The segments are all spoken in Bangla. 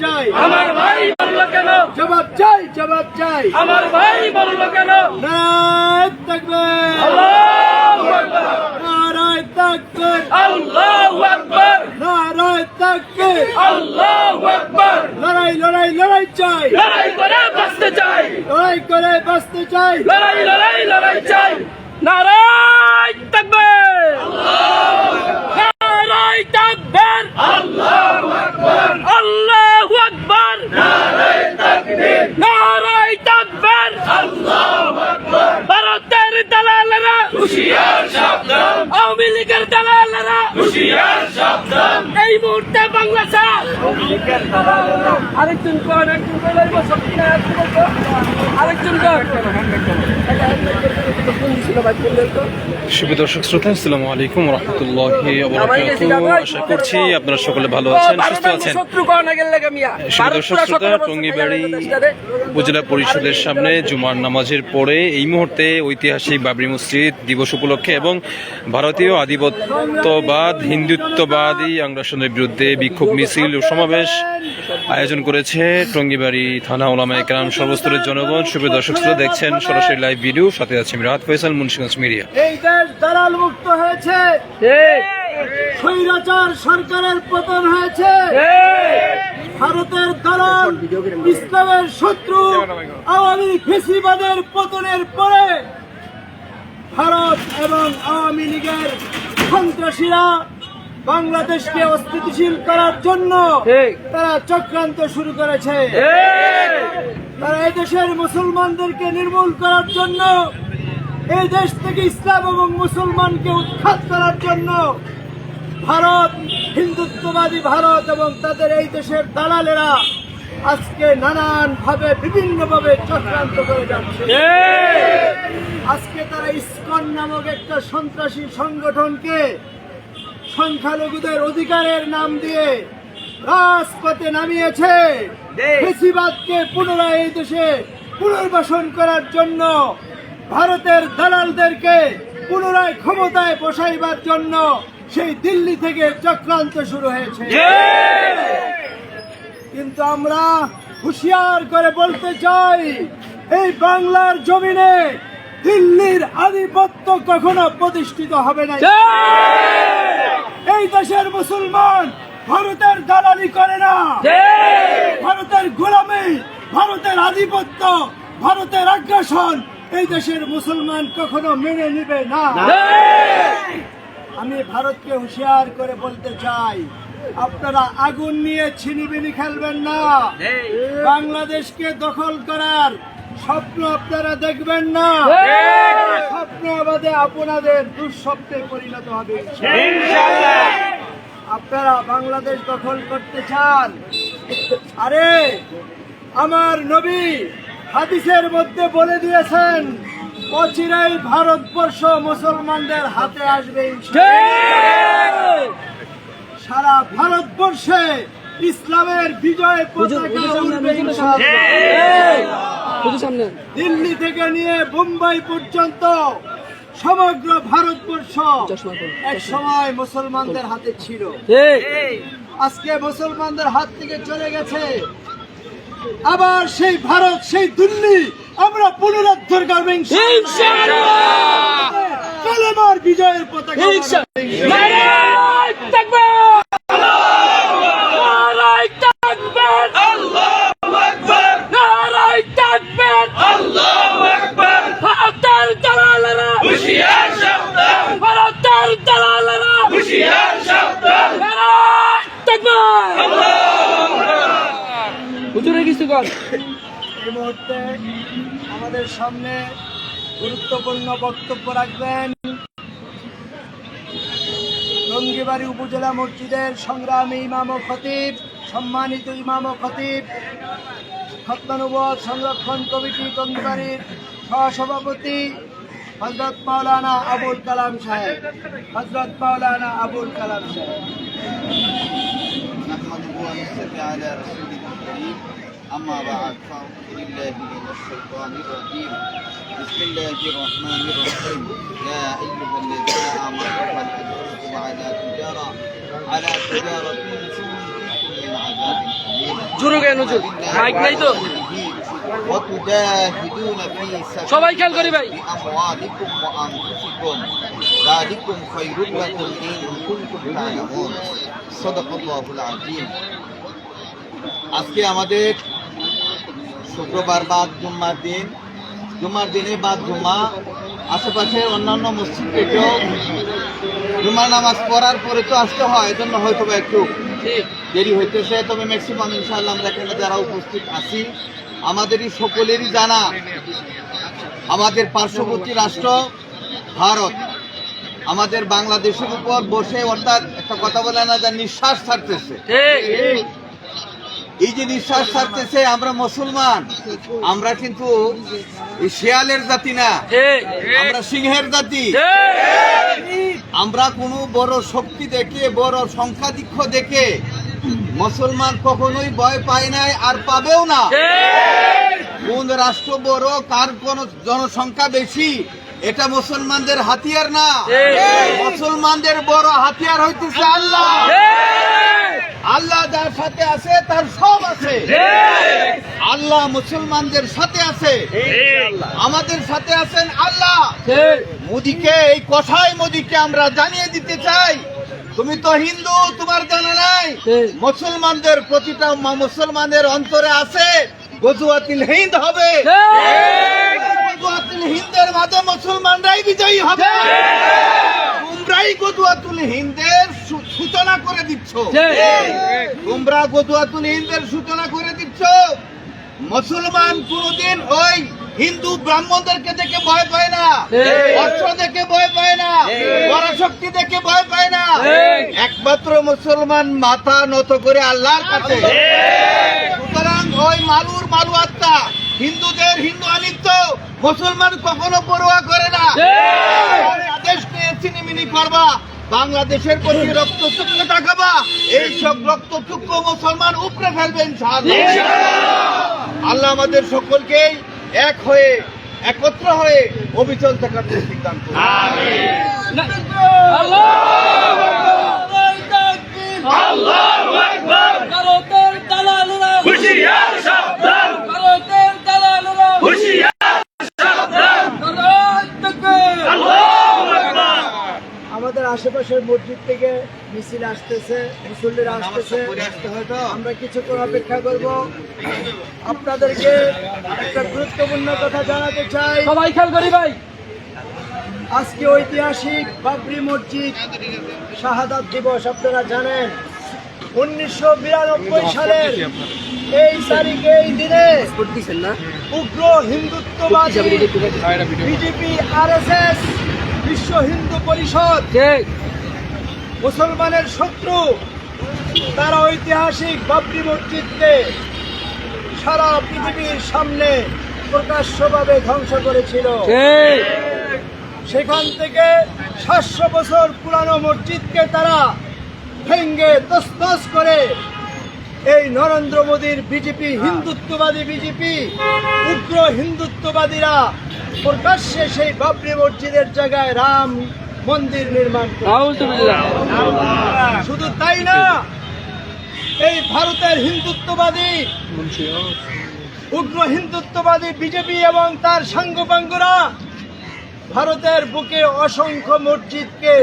চাই। আমার ভাই বলল কেন? জবাব চাই জবাব চাই। আমার ভাই বলল কেন? নারায় থাকবে। আল্লাহু নারায় থাকবে। আল্লাহু আকবার। নারায় থাকবে। আল্লাহু আকবার। লড়াই লড়াই লড়াই চাই। লড়াই করে বাঁচতে চাই। লড়াই করে বাঁচতে চাই। লড়াই লড়াই লড়াই চাই। নারায় তাকবীর নারায় তাকবীর আল্লাহু আকবার আল্লাহু আকবার নারায় তাকবীর নারায় তাকবীর আল্লাহু আকবার ভারতের দালালেরা হুশিয়ার সাবধান আওয়ামী লীগের দালালেরা। হুশিয়ার সাবধান। এই মুহূর্তে বাংলাদেশ আরেকজন কর একজন বলে আরেকজন শুভ দর্শক শ্রোতা আসসালামু আলাইকুম রহমতুল্লাহি আশা করছি আপনারা সকলে ভালো আছেন সুস্থ আছেন। শুভ দর্শক শ্রোতা টঙ্গিবাড়ি উপজেলা পরিষদের সামনে জুমার নামাজের পরে এই মুহূর্তে ঐতিহাসিক বাবরি মসজিদ দিবস উপলক্ষে এবং ভারতীয় আধিপত্যবাদ হিন্দুত্ববাদী আগ্রাসনের বিরুদ্ধে বিক্ষোভ মিছিল ও সমাবেশ আয়োজন করেছে টঙ্গিবাড়ি থানা ওলামা একরাম সর্বস্তরের জনগণ। শুভ দর্শক শ্রোতা দেখছেন সরাসরি লাইভ ভিডিও সাথে আছে আমি রাহাত ফয়সাল মুন্সিগঞ্জ মিডিয়া এই দেশ দালাল মুক্ত হয়েছে। স্বৈরাচার সরকারের পতন হয়েছে। ভারতের দালাল ইসলামের শত্রু আওয়ামী ফেসিবাদের পতনের পরে ভারত এবং আওয়ামী লীগের সন্ত্রাসীরা বাংলাদেশকে অস্থিতিশীল করার জন্য তারা চক্রান্ত শুরু করেছে। তারা এই দেশের মুসলমানদেরকে নির্মূল করার জন্য এই দেশ থেকে ইসলাম এবং মুসলমানকে উৎখাত করার জন্য ভারত হিন্দুত্ববাদী ভারত এবং তাদের এই দেশের দালালেরা আজকে নানান ভাবে বিভিন্ন ভাবে চক্রান্ত করে যাচ্ছে। আজকে তারা ইসকন নামক একটা সন্ত্রাসী সংগঠনকে সংখ্যালঘুদের অধিকারের নাম দিয়ে রাজপথে নামিয়েছে। ফেসিবাদকে পুনরায় এই দেশে পুনর্বাসন করার জন্য ভারতের দালালদেরকে পুনরায় ক্ষমতায় বসাইবার জন্য সেই দিল্লি থেকে চক্রান্ত শুরু হয়েছে। কিন্তু আমরা হুঁশিয়ার করে বলতে চাই এই বাংলার জমিনে দিল্লির আধিপত্য কখনো প্রতিষ্ঠিত হবে না। এই দেশের মুসলমান ভারতের দালালি করে না। ভারতের গোলামি ভারতের আধিপত্য ভারতের আগ্রাসন এই দেশের মুসলমান কখনো মেনে নিবে না। আমি ভারতকে হুঁশিয়ার করে বলতে চাই আপনারা আগুন নিয়ে ছিনিবিনি খেলবেন না। বাংলাদেশকে দখল করার স্বপ্ন আপনারা দেখবেন না। স্বপ্ন আমাদের আপনাদের দুঃস্বপ্নে পরিণত হবে। আপনারা বাংলাদেশ দখল করতে চান? আরে আমার নবী হাদিসের মধ্যে বলে দিয়েছেন অচিরাই ভারতবর্ষ মুসলমানদের হাতে আসবে সারা ভারতবর্ষে ইসলামের বিজয় পতাকা উড়বে ইনশাআল্লাহ। দিল্লি থেকে নিয়ে মুম্বাই পর্যন্ত সমগ্র ভারতবর্ষ এক সময় মুসলমানদের হাতে ছিল। আজকে মুসলমানদের হাত থেকে চলে গেছে। আবার সেই ভারত সেই দিল্লি আমরা পুনরুদ্ধার করব ইনশাআল্লাহ। কালেমার বিজয়ের পতাকা উড়বে নারায় তাকবীর নারায় তাকবীর আল্লাহু আকবার নারায় তাকবীর আল্লাহু আকবার ভারতের দালালেরা হুশিয়ার সাবধান ভারতের দালালেরা হুশিয়ার সাবধান নারায় তাকবীর এই মুহূর্তে আমাদের সামনে গুরুত্বপূর্ণ বক্তব্য রাখবেন। রঙ্গিবাড়ি উপজেলা মসজিদের সংগ্রামী ইমাম খতিব, সম্মানিত ইমাম খতিব খতমানুবদ সংরক্ষণ কমিটি টঙ্গিবাড়ির সহসভাপতি হজরত মাওলানা আবুল কালাম সাহেব হজরত মাওলানা আবুল কালাম সাহেব نحمده ونصلي على رسوله الكريم أما بعد فأعوذ بالله من الشيطان الرجيم بسم الله الرحمن الرحيم يا أيها الذين آمنوا هل أدلكم على تجارة على تجارة تنجيكم من عذاب عذاب أليم জোরে কেন হুজুর মাইক নাই তো وتجاهدون في سبيل সবাই খেয়াল করি ভাই بأموالكم وأنفسكم ذلكم خير لكم إن كنتم تعلمون صدق الله العظيم আজকে আমাদের শুক্রবার বাদ জুম্মার দিন জুম্মার দিনে বাদ জুম্মা আশেপাশে অন্যান্য মসজিদ থেকেও জুম্মার নামাজ পড়ার পরে তো আসতে হয় এজন্য হয়তো বা একটু ঠিক দেরি হইতেছে তবে ম্যাক্সিমাম ইনশাআল্লাহ আমরা এখানে যারা উপস্থিত আছি আমাদেরই সকলেরই জানা। আমাদের পার্শ্ববর্তী রাষ্ট্র, ভারত। আমাদের বাংলাদেশের উপর বসে অর্থাৎ একটা কথা বলে না যা নিঃশ্বাস ছাড়তেছে। এই যে নিঃশ্বাস ছাড়তেছে, আমরা মুসলমান। আমরা কিন্তু শেয়ালের জাতি না। আমরা সিংহের জাতি। আমরা কোনো বড় শক্তি দেখে, বড় সংখ্যাধিক্য দেখে মুসলমান কখনোই ভয় পায় নাই আর পাবেও না। কোন রাষ্ট্র বড় কার কোন জনসংখ্যা বেশি এটা মুসলমানদের হাতিয়ার না। মুসলমানদের বড় হাতিয়ার হইতেছে আল্লাহ। আল্লাহ যার সাথে আছে তার সব আছে। আল্লাহ মুসলমানদের সাথে আছে। আমাদের সাথে আছেন আল্লাহ। মোদিকে এই কথাই মোদিকে আমরা জানিয়ে দিতে চাই। তুমি তো হিন্দু তোমার জানা নাই। মুসলমানদের প্রতিটা মুসলমানের অন্তরে আছে গজুয়াতিল হিন্দ হবে। গজুয়াতুল হিন্দের মাঝে মুসলমানরাই বিজয়ী হবে। তোমরাই গজুয়াতুল হিন্দের সূচনা করে দিচ্ছ। তোমরা গজুয়াতুল হিন্দের সূচনা করে দিচ্ছ। মুসলমান কোনদিন ওই হিন্দু ব্রাহ্মণদেরকে দেখে ভয় পায় না। অস্ত্র দেখে ভয় পায় না। পরাশক্তি দেখে ভয় পায় না। একমাত্র মুসলমান মাথা নত করে আল্লাহর কাছে। সুতরাং ওই মালুর মালু আত্মা হিন্দুদের হিন্দু আনিত্য মুসলমান কখনো পরোয়া করে না। আদেশ নিয়ে চিনিমিনি করবা। বাংলাদেশের প্রতি রক্তচুক্ষ দেখাবা এই সব রক্তচুক্ষ মুসলমান উপরে ফেলবেন আল্লাহ আমাদের সকলকে এক হয়ে একত্র হয়ে অবিচল থাকার তৌফিক দান করুন ভারতের দালালেরা হুশিয়ার সাবধান ভারতের দালালেরা হুশিয়ার সাবধান আশেপাশের মসজিদ থেকে মিছিল আসতেছে মুসল্লিরা আসতেছে। আমরা কিছুক্ষণ অপেক্ষা করব। আপনাদেরকে একটা গুরুত্বপূর্ণ কথা জানাতে চাই। সবাই খেয়াল করি ভাই। আজকে ঐতিহাসিক বাবরি মসজিদ শাহাদাত দিবস আপনারা জানেন। উনিশশো বিরানব্বই সালের এই তারিখে এই দিনে উগ্র হিন্দুত্ববাদী বিজেপি আরএসএস বিশ্ব হিন্দু পরিষদ ঠিক মুসলমানের শত্রু তারা ঐতিহাসিক বাবরি মসজিদকে সারা পৃথিবীর সামনে প্রকাশ্যভাবে ধ্বংস করেছিল। সেখান থেকে সাতশো বছর পুরানো মসজিদকে তারা ভেঙ্গে তসতস করে এই নরেন্দ্র মোদীর বিজেপি হিন্দুত্ববাদী বিজেপি উগ্র হিন্দুত্ববাদীরা প্রকাশ্যে সেই বাবরি মসজিদের জায়গায় রাম মন্দির নির্মাণ শুধু তাই না এই ভারতের হিন্দুত্ববাদী উগ্র হিন্দুত্ববাদী বিজেপি এবং তার সাঙ্গপাঙ্গরা ভারতের বুকে অসংখ্য মসজিদকে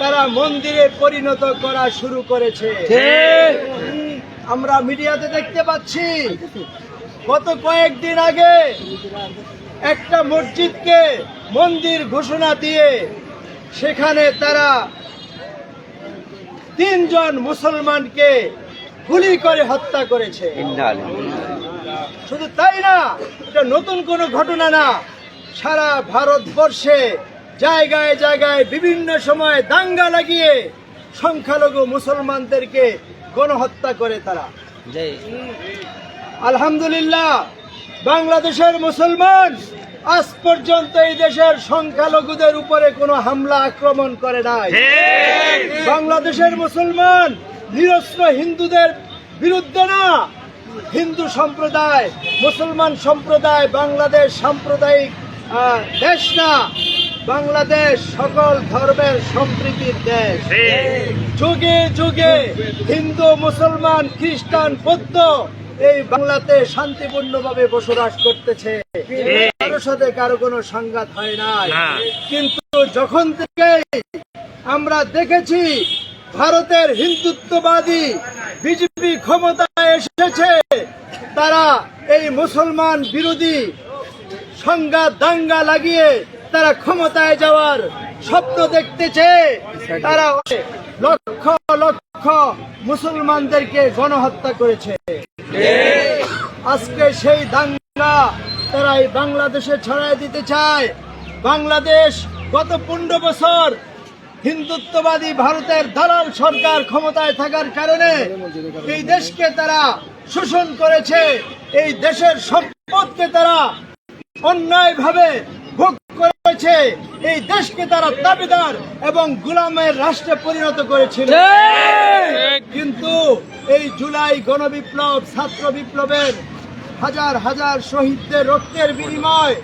তারা মন্দিরে পরিণত করা শুরু করেছে। আমরা মিডিয়াতে দেখতে পাচ্ছি গত কয়েকদিন আগে একটা মসজিদকে মন্দির ঘোষণা দিয়ে সেখানে তারা তিনজন মুসলমানকে গুলি করে হত্যা করেছে। শুধু তাই না এটা নতুন কোনো ঘটনা না। সারা ভারতবর্ষে জায়গায় জায়গায় বিভিন্ন সময় দাঙ্গা লাগিয়ে সংখ্যালঘু মুসলমানদেরকে গণহত্যা করে তারা। আলহামদুলিল্লাহ বাংলাদেশের মুসলমান আজ পর্যন্ত এই দেশের সংখ্যালঘুদের উপরে কোনো হামলা আক্রমণ করে নাই। বাংলাদেশের মুসলমান নিরস্ত্র হিন্দুদের বিরুদ্ধে না। হিন্দু সম্প্রদায় মুসলমান সম্প্রদায় বাংলাদেশ সাম্প্রদায়িক দেশ না। বাংলাদেশ সকল ধর্মের সম্প্রীতির দেশ। যুগে যুগে হিন্দু মুসলমান খ্রিস্টান বৌদ্ধ এই বাংলাতে শান্তিপূর্ণভাবে বসবাস করতেছে। কারোর সাথে কারও কোনো সংঘাত হয় নাই। কিন্তু যখন থেকে আমরা দেখেছি ভারতের হিন্দুত্ববাদী বিজেপি ক্ষমতায় এসেছে তারা এই মুসলমান বিরোধী সংঘাত দাঙ্গা লাগিয়ে তারা ক্ষমতায় যাওয়ার স্বপ্ন দেখতেছে তারা লক্ষ লক্ষ মুসলমানদেরকে গণহত্যা করেছে। আজকে সেই দাঙ্গা তারা এই বাংলাদেশে ছড়াই দিতে চায়। বাংলাদেশ গত পনেরো বছর হিন্দুত্ববাদী ভারতের দালাল সরকার ক্ষমতায় থাকার কারণে এই দেশকে তারা শোষণ করেছে। এই দেশের সম্পদকে তারা অন্যায়ভাবে ভোগ করেছে। এই দেশকে তারা দাবিদার এবং গোলামের রাষ্ট্রে পরিণত করেছিল। কিন্তু এই জুলাই গণবিপ্লব ছাত্র বিপ্লবের হাজার হাজার শহীদদের রক্তের বিনিময়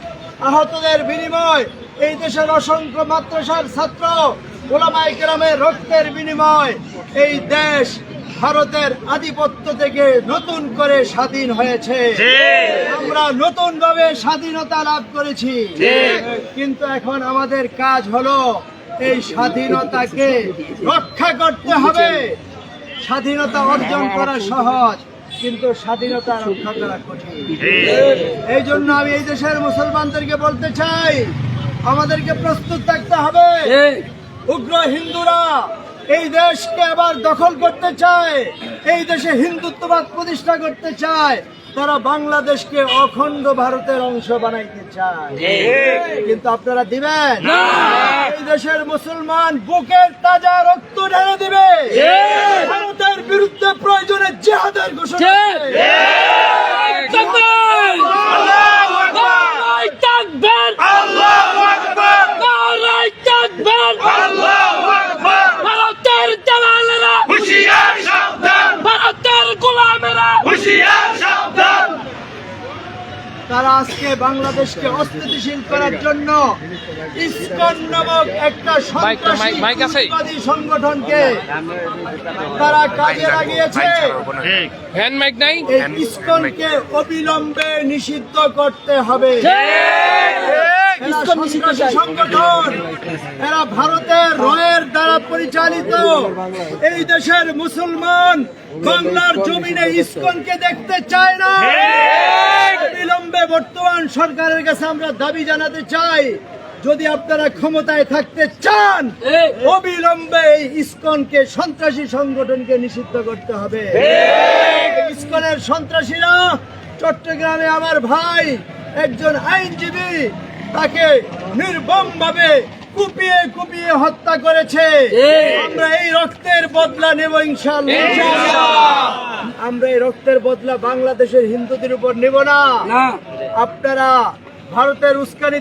আহতদের বিনিময় এই দেশের অসংখ্য মাদ্রাসার ছাত্র ওলামাই কেরামের রক্তের বিনিময় এই দেশ ভারতের আধিপত্য থেকে নতুন করে স্বাধীন হয়েছে। আমরা নতুন ভাবে স্বাধীনতা লাভ করেছি। কিন্তু এখন আমাদের কাজ হলো এই স্বাধীনতাকে রক্ষা করতে হবে। স্বাধীনতা অর্জন করা সহজ কিন্তু স্বাধীনতা রক্ষা করা কঠিন। এই জন্য আমি এই দেশের মুসলমানদেরকে বলতে চাই আমাদেরকে প্রস্তুত থাকতে হবে। উগ্র হিন্দুরা এই দেশকে আবার দখল করতে চায় এই দেশে হিন্দুত্ববাদ প্রতিষ্ঠা করতে চায় তারা বাংলাদেশকে অখণ্ড ভারতের অংশ বানাইতে চায়। কিন্তু আপনারা দিবেন? এই দেশের মুসলমান বুকের তাজা রক্ত ঢেলে দিবে। ভারতের বিরুদ্ধে প্রয়োজনে জেহাদের ঘোষণা করবে। ভারতের দালালেরা ভারতের গোলামেরা তারা আজকে বাংলাদেশকে অস্থিতিশীল করার জন্য ইসকন নামক একটা সন্ত্রাসী সংগঠনকে তারা কাজে লাগিয়েছে। ইস্কনকে অবিলম্বে নিষিদ্ধ করতে হবে। সংগঠন এরা ভারতের রয়ের দ্বারা পরিচালিত। এই দেশের মুসলমান বাংলার জমিনে ইসকনকে দেখতে চায় না। বিলম্বে বর্তমান সরকারের কাছে আমরা দাবি জানাতে চাই যদি আপনারা ক্ষমতায় থাকতে চান অবিলম্বে এই ইসকনকে সন্ত্রাসী সংগঠনকে নিষিদ্ধ করতে হবে। ইসকনের সন্ত্রাসীরা চট্টগ্রামে আমার ভাই একজন আইনজীবী তাকে নির্মমভাবে কুপিয়ে কুপিয়ে হত্যা করেছে। আমরা এই রক্তের বদলা নেব ইনশাল্লাহ আমরা এই রক্তের বদলা বাংলাদেশের হিন্দুদের উপর নেব না। আপনারা ভারতের উস্কানিতে